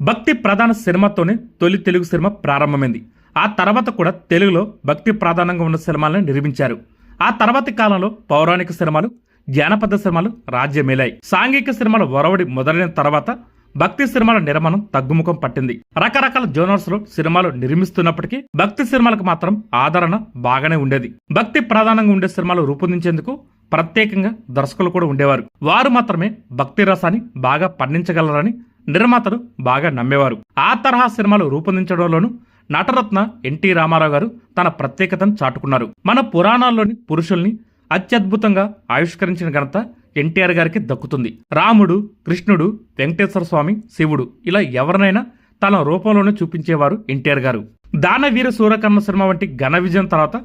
భక్తి ప్రధాన సినిమాతోనే తొలి తెలుగు సినిమా ప్రారంభమైంది. ఆ తర్వాత కూడా తెలుగులో భక్తి ప్రధానంగా ఉన్న సినిమాలను నిర్మించారు. ఆ తర్వాతి కాలంలో పౌరాణిక సినిమాలు జానపద సినిమాలు రాజ్యమేలాయి. సాంఘిక సినిమాల ఒరవడి మొదలైన తర్వాత భక్తి సినిమాల నిర్మాణం తగ్గుముఖం పట్టింది. రకరకాల జోనర్స్లో సినిమాలు నిర్మిస్తున్నప్పటికీ భక్తి సినిమాలకు మాత్రం ఆదరణ బాగానే ఉండేది. భక్తి ప్రధానంగా ఉండే సినిమాలు రూపొందించేందుకు ప్రత్యేకంగా దర్శకులు కూడా ఉండేవారు. వారు మాత్రమే భక్తి రసాన్ని బాగా పండించగలరని నిర్మాతలు బాగా నమ్మేవారు. ఆ తరహా సినిమాలు రూపొందించడంలోనూ నటరత్న ఎన్టీ రామారావు గారు తన ప్రత్యేకతను చాటుకున్నారు. మన పురాణాల్లోని పురుషుల్ని అత్యద్భుతంగా ఆవిష్కరించిన ఘనత ఎన్టీఆర్ గారికి దక్కుతుంది. రాముడు కృష్ణుడు వెంకటేశ్వర స్వామి శివుడు ఇలా ఎవరినైనా తన రూపంలోనే చూపించేవారు ఎన్టీఆర్ గారు. దానవీర సూరకర్ణ సినిమా వంటి ఘన విజయం తర్వాత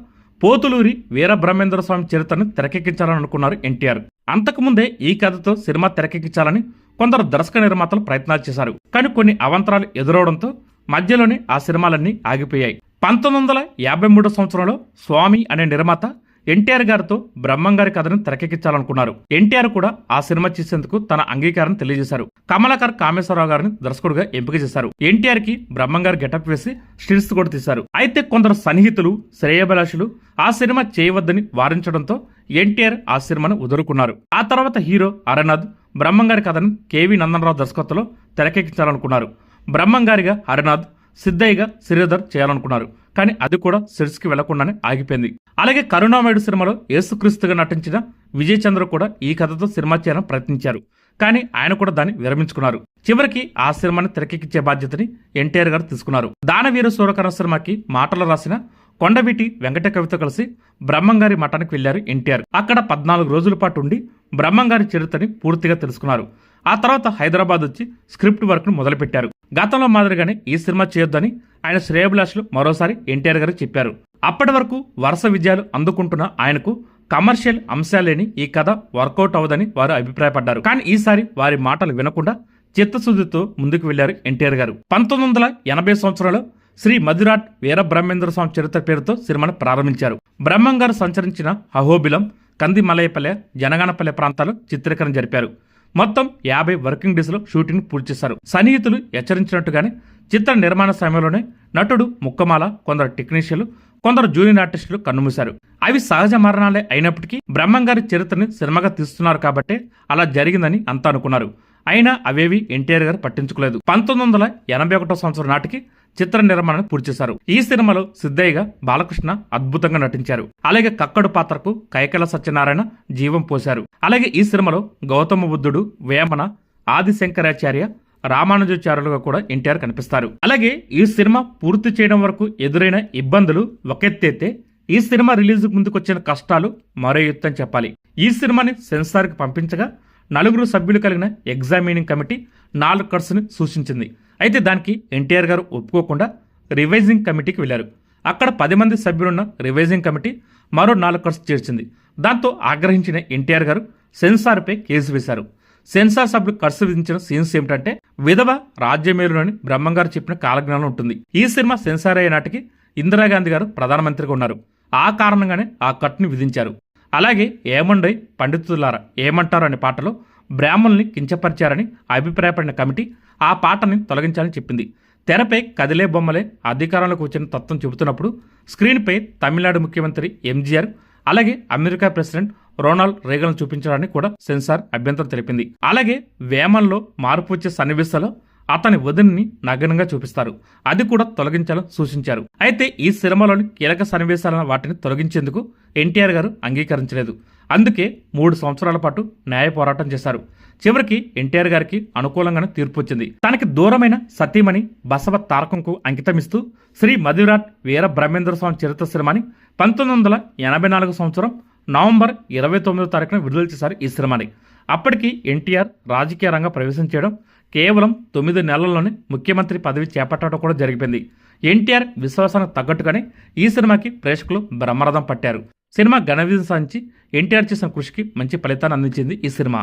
పోతులూరి వీరబ్రహ్మేంద్ర స్వామి చరిత్రను తెరకెక్కించాలని అనుకున్నారు ఎన్టీఆర్. అంతకుముందే ఈ కథతో సినిమా తెరకెక్కించాలని కొందరు దర్శక నిర్మాతలు ప్రయత్నాలు చేశారు. కానీ కొన్ని అవంతరాలు ఎదురవడంతో మధ్యలోనే ఆ సినిమాలన్నీ ఆగిపోయాయి. పంతొమ్మిది వందల యాభై మూడో సంవత్సరంలో స్వామి అనే నిర్మాత ఎన్టీఆర్ గారితో బ్రహ్మం గారి కథను తెరకెక్కించాలనుకున్నారు. ఎన్టీఆర్ కూడా ఆ సినిమా చేసేందుకు తన అంగీకారం తెలియజేశారు. కమలాకర్ కామేశ్వరరావు గారిని దర్శకుడుగా ఎంపిక చేశారు. ఎన్టీఆర్కి బ్రహ్మం గెటప్ వేసి స్టిల్స్ కూడా తీశారు. అయితే కొందరు సన్నిహితులు శ్రేయభిలాషులు ఆ సినిమా చేయవద్దని వారించడంతో ఎన్టీఆర్ ఆ సినిమాను వదులుకున్నారు. ఆ తర్వాత హీరో అరనాథ్ బ్రహ్మంగారి కథను కేవీ నందనరావు దర్శకత్వంలో తెరకెక్కించాలనుకున్నారు. బ్రహ్మంగారిగా అరనాథ్ హరినాథ్ సిద్ధయ్యగా శ్రీధర్ చేయాలనుకున్నారు. కానీ అది కూడా సెట్స్కి వెళ్ళకుండానే ఆగిపోయింది. అలాగే కరుణామయుడు సినిమాలో యేసుక్రీస్తుగా నటించిన విజయ్ చంద్ర కూడా ఈ కథతో సినిమా చేయడం ప్రయత్నించారు. కానీ ఆయన కూడా దాన్ని విరమించుకున్నారు. చివరికి ఆ సినిమాని తెరకెక్కించే బాధ్యతని ఎన్టీఆర్ గారు తీసుకున్నారు. దానవీర సూరకరణ సినిమాకి మాటలు రాసిన కొండవీటి వెంకట కవితో కలిసి బ్రహ్మంగారి మఠానికి వెళ్ళారు ఎన్టీఆర్. అక్కడ పద్నాలుగు రోజుల పాటు ఉండి బ్రహ్మంగారి చరిత్రని పూర్తిగా తెలుసుకున్నారు. ఆ తర్వాత హైదరాబాద్ వచ్చి స్క్రిప్ట్ వర్క్ను మొదలుపెట్టారు. గతంలో మాదిరిగానే ఈ సినిమా చేయొద్దని ఆయన శ్రేయభిలాషులు మరోసారి ఎన్టీఆర్ గారికి చెప్పారు. అప్పటి వరకు వరుస విజయాలు అందుకుంటున్న ఆయనకు కమర్షియల్ అంశాలేని ఈ కథ వర్కౌట్ అవ్వదని వారు అభిప్రాయపడ్డారు. కానీ ఈసారి వారి మాటలు వినకుండా చిత్తశుద్ధితో ముందుకు వెళ్ళారు ఎన్టీఆర్ గారు. పంతొమ్మిది వందల ఎనభై సంవత్సరంలో శ్రీ మధురాట్ వీర బ్రహ్మేంద్ర స్వామి చరిత్ర పేరుతో సినిమాను ప్రారంభించారు. బ్రహ్మం గారు సంచరించిన అహోబిలం కందిమలయపల్లె జనగణపల్లె ప్రాంతాలు చిత్రీకరణ జరిపారు. మొత్తం యాభై వర్కింగ్ డేస్లో షూటింగ్ పూర్తి చేశారు. సన్నిహితులు హెచ్చరించినట్టుగానే చిత్ర నిర్మాణ సమయంలోనే నటుడు ముక్కమాల కొందరు టెక్నీషియన్లు కొందరు జూనియర్ ఆర్టిస్టులు కన్నుమూశారు. అవి సహజ మరణాలే అయినప్పటికీ బ్రహ్మంగారి చరిత్రని సినిమాగా తీస్తున్నారు కాబట్టే అలా జరిగిందని అంతా అనుకున్నారు. అయినా అవేవి ఎన్టీఆర్ గారు పట్టించుకోలేదు. పంతొమ్మిది వందల ఎనభై ఒకటో సంవత్సరం నాటికి చిత్ర నిర్మాణం పూర్తి చేశారు. ఈ సినిమాలో సిద్ధయ్యగా బాలకృష్ణ అద్భుతంగా నటించారు. అలాగే కక్కడు పాత్రకు కైకల సత్యనారాయణ జీవం పోశారు. అలాగే ఈ సినిమాలో గౌతమ బుద్ధుడు వేమన ఆదిశంకరాచార్య రామానుజాచార్యులుగా కూడా ఎన్టీఆర్ కనిపిస్తారు. అలాగే ఈ సినిమా పూర్తి చేయడం వరకు ఎదురైన ఇబ్బందులు ఒకెత్తైతే ఈ సినిమా రిలీజ్ ముందుకు వచ్చిన కష్టాలు మరో ఎత్తు చెప్పాలి. ఈ సినిమాని సెన్సార్కి పంపించగా నలుగురు సభ్యులు కలిగిన ఎగ్జామినింగ్ కమిటీ నాలుగు కట్స్ సూచించింది. అయితే దానికి ఎన్టీఆర్ గారు ఒప్పుకోకుండా రివైజింగ్ కమిటీకి వెళ్ళారు అక్కడ పది మంది సభ్యులున్న రివైజింగ్ కమిటీ మరో నాలుగు కట్స్ చేర్చింది. దాంతో ఆగ్రహించిన ఎన్టీఆర్ గారు సెన్సార్పై కేసు వేశారు. సెన్సార్ సభ్యులు ఖర్చు విధించిన సీన్స్ ఏమిటంటే విధవ రాజ్యమేలులోని బ్రహ్మంగారు చెప్పిన కాలజ్ఞానం ఉంటుంది. ఈ సినిమా సెన్సార్ అయ్యే నాటికి ఇందిరాగాంధీ గారు ప్రధానమంత్రిగా ఉన్నారు. ఆ కారణంగానే ఆ కట్ను విధించారు. అలాగే ఏమండై పండితులారా ఏమంటారు అనే పాటలో బ్రాహ్మణుల్ని కించపరిచారని అభిప్రాయపడిన కమిటీ ఆ పాటని తొలగించాలని చెప్పింది. తెరపై కదిలే బొమ్మలే అధికారంలోకి వచ్చిన తత్వం చెబుతున్నప్పుడు స్క్రీన్పై తమిళనాడు ముఖ్యమంత్రి ఎంజీఆర్ అలాగే అమెరికా ప్రెసిడెంట్ రొనాల్డ్ రేగన్ చూపించడానికి కూడా సెన్సార్ అభ్యంతరం తెలిపింది. అలాగే వేమన్లో మార్పు వచ్చే సన్నివేశాల్లో అతని వదిన్ని నగ్నంగా చూపిస్తారు. అది కూడా తొలగించాలని సూచించారు. అయితే ఈ సినిమాలోని కీలక సన్నివేశాలను వాటిని తొలగించేందుకు ఎన్టీఆర్ గారు అంగీకరించలేదు. అందుకే మూడు సంవత్సరాల పాటు న్యాయ పోరాటం చేశారు. చివరికి ఎన్టీఆర్ గారికి అనుకూలంగానే తీర్పు వచ్చింది. తనకి దూరమైన సతీమణి బసవ తారకంకు అంకితమిస్తూ శ్రీ మధురాట్ వీర బ్రహ్మేంద్ర స్వామి చరిత్ర సినిమాని పంతొమ్మిది వందల ఎనభై నాలుగు సంవత్సరం నవంబర్ ఇరవై తొమ్మిదో తారీఖున విడుదల చేశారు ఈ సినిమాని. అప్పటికి ఎన్టీఆర్ రాజకీయ రంగ ప్రవేశం చేయడం కేవలం తొమ్మిది నెలల్లోనే ముఖ్యమంత్రి పదవి చేపట్టడం కూడా జరిగిపోయింది. ఎన్టీఆర్ విశ్వాసానికి తగ్గట్టుగానే ఈ సినిమాకి ప్రేక్షకులు బ్రహ్మరథం పట్టారు. సినిమా ఘన విజయం సాధించి ఎన్టీఆర్ చేసిన కృషికి మంచి ఫలితాన్ని అందించింది ఈ సినిమా.